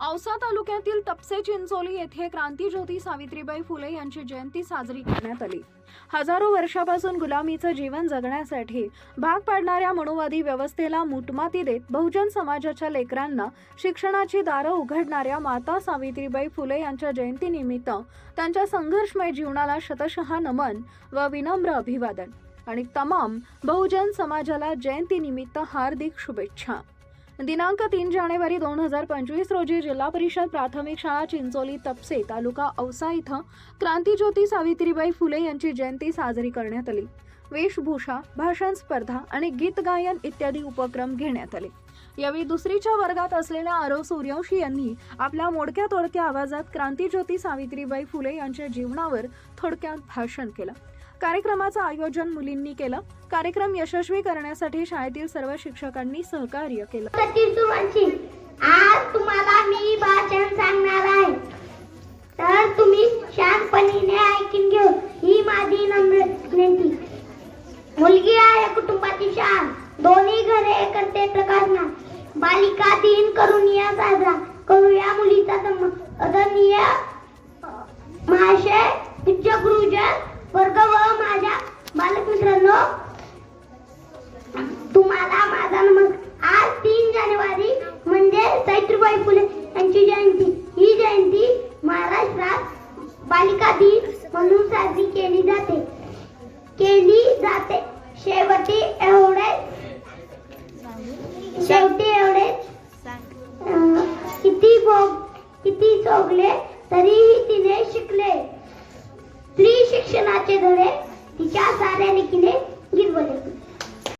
औसा तालुक्यातील तपसे चिंचोली येथे क्रांतीज्योती सावित्रीबाई फुले यांची जयंती साजरी करण्यात आली. हजारो वर्षापासून गुलामीचं जीवन जगण्यासाठी भाग पाडणाऱ्या मनुवादी व्यवस्थेला मुटमाती देत बहुजन समाजाच्या लेकरांना शिक्षणाची दारं उघडणाऱ्या माता सावित्रीबाई फुले यांच्या जयंतीनिमित्त त्यांच्या संघर्षमय जीवनाला शतशः नमन व विनम्र अभिवादन. आणि तमाम बहुजन समाजाला जयंतीनिमित्त हार्दिक शुभेच्छा. दिनांक तीन जानेवारी दोन हजार पंचवीस रोजी जिल्हा परिषद प्राथमिक शाळा चिंचोली तपसे तालुका औसा इथं क्रांतीज्योती सावित्रीबाई फुले यांची जयंती साजरी करण्यात आली. वेशभूषा भाषण स्पर्धा आणि गीत गायन इत्यादी उपक्रम घेण्यात आले. यावेळी दुसरीच्या वर्गात असलेल्या आरव सूर्यवंशी यांनी आपल्या मोडक्या तोडक्या आवाजात क्रांतीज्योती सावित्रीबाई फुले यांच्या जीवनावर थोडक्यात भाषण केलं. कार्यक्रमाचं आयोजन मुलींनी केलं. कार्यक्रम यशस्वी करण्यासाठी शाळेतील सर्व शिक्षकांनी सहकार्य केलं. आज तुम्हाला मी भाषण सांगणार आहे. तर तुम्ही शांतपणीने ऐकून घेऊ ही माझी नम्र विनंती. मुलगी आहे कुटुंबाची शान. दोन्ही घरे करते प्रकाशना. बालिका दिन करून या साजरा. करूया मुलीचा सन्मान आदरणीय महाशय पूज्य गुरुजन वर्ग बालिका दिन म्हणून साजरी केली जाते. केली जाते. शेवटी एवढे शेवटी एवढे किती भोग किती चोगले तरीही तिने शिकले. स्त्री शिक्षणाचे धडे तिच्या साऱ्या किने